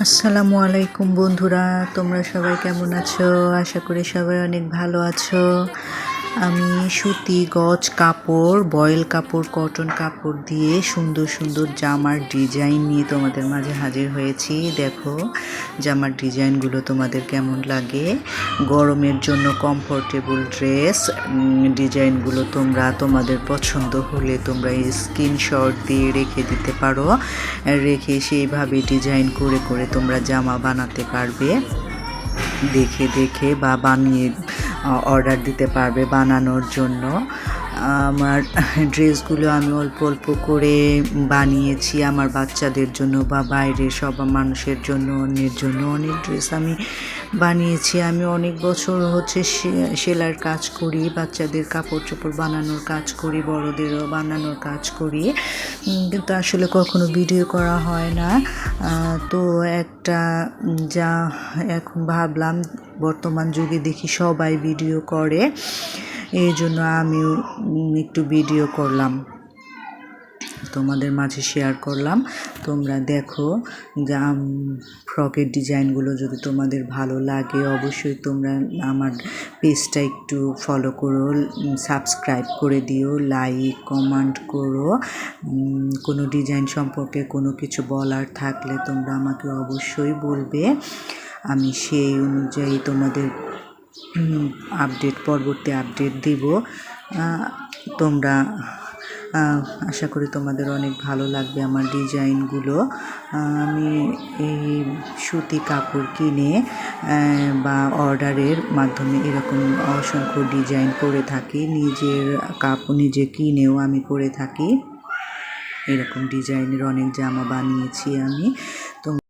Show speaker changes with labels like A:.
A: আসসালামু আলাইকুম বন্ধুরা তোমরা সবাই কেমন আছো? আশা করি সবাই অনেক ভালো আছো। আমি সুতি, গজ কাপড়, বয়েল কাপড়, কটন কাপড় দিয়ে সুন্দর সুন্দর জামার ডিজাইন নিয়ে তোমাদের মাঝে হাজির হয়েছি। দেখো, জামার ডিজাইনগুলো তোমাদের কেমন লাগে? গরমের জন্য কমফোর্টেবল ড্রেস ডিজাইনগুলো তোমরা, তোমাদের পছন্দ হলে তোমরা স্ক্রিনশট দিয়ে রেখে দিতে পারো। রেখে সেইভাবে ডিজাইন করে করে তোমরা জামা বানাতে পারবে। দেখে দেখে বা বানিয়ে অর্ডার দিতে পারবে বানানোর জন্য। আমার ড্রেসগুলো আমি অল্প অল্প করে বানিয়েছি। আমার বাচ্চাদের জন্য বা বাইরে সব মানুষের জন্য, অন্যের জন্য অনেক ড্রেস আমি বানিয়েছি। আমি অনেক বছর হচ্ছে সেলাইয়ের কাজ করি, বাচ্চাদের কাপড় চোপড় বানানোর কাজ করি, বড়দেরও বানানোর কাজ করি। কিন্তু আসলে কখনো ভিডিও করা হয় না। তো একটা যা এখন ভাবলাম, বর্তমান যুগে দেখি সবাই ভিডিও করে। এই জন্য আমিও একটু ভিডিও করলাম। তোমাদের মাঝে শেয়ার করলাম। তোমরা দেখো যে ফ্রকের ডিজাইনগুলো যদি তোমাদের ভালো লাগে, অবশ্যই তোমরা আমার পেজটা একটু ফলো করো সাবস্ক্রাইব করে দিও লাইক কমেন্ট করো। কোনো ডিজাইন সম্পর্কে কোনো কিছু বলার থাকলে তোমরা আমাকে অবশ্যই বলবে। আমি সেই অনুযায়ী তোমাদের আপডেট পরবর্তী আপডেট দিব। তোমরা আশা করি তোমাদের অনেক ভালো লাগবে আমার ডিজাইনগুলো। আমি এই সুতি কাপড় কিনে বা অর্ডারের মাধ্যমে এরকম অসংখ্য ডিজাইন করে থাকি। নিজের কাপড় নিজে কিনেও আমি করে থাকি। এরকম ডিজাইনের অনেক জামা বানিয়েছি আমি।